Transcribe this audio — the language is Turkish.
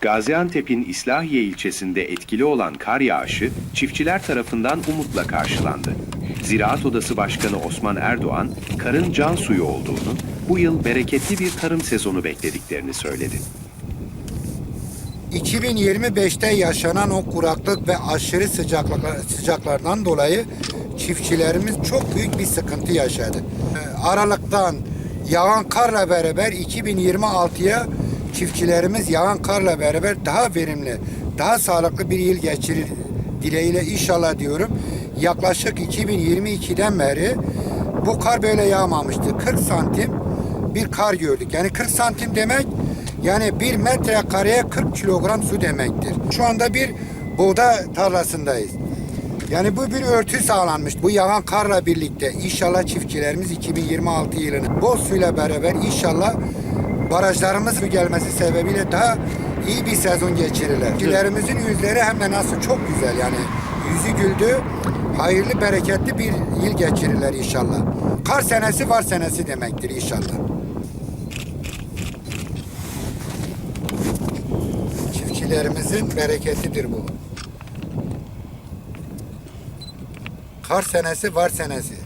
Gaziantep'in İslahiye ilçesinde etkili olan kar yağışı çiftçiler tarafından umutla karşılandı. Ziraat Odası Başkanı Osman Erdoğan, karın can suyu olduğunu, bu yıl bereketli bir tarım sezonu beklediklerini söyledi. 2025'te yaşanan o kuraklık ve aşırı sıcaklıklar, sıcaklardan dolayı çiftçilerimiz çok büyük bir sıkıntı yaşadı. Aralıktan yağan karla beraber 2026'ya çiftçilerimiz yağan karla beraber daha verimli, daha sağlıklı bir yıl geçirir dileğiyle inşallah diyorum. Yaklaşık 2022'den beri bu kar böyle yağmamıştı. 40 santim bir kar gördük. Yani 40 santim demek yani bir metre kareye 40 kilogram su demektir. Şu anda bir buğday tarlasındayız. Yani bu bir örtü sağlanmış. Bu yağan karla birlikte inşallah çiftçilerimiz 2026 yılını bol suyla beraber inşallah barajlarımız su gelmesi sebebiyle daha iyi bir sezon geçirirler. Çiftçilerimizin yüzleri hem de nasıl çok güzel yani yüzü güldü. Hayırlı bereketli bir yıl geçirirler inşallah. Kar senesi var senesi demektir inşallah. Çiftçilerimizin bereketidir bu. Kar senesi var senesi.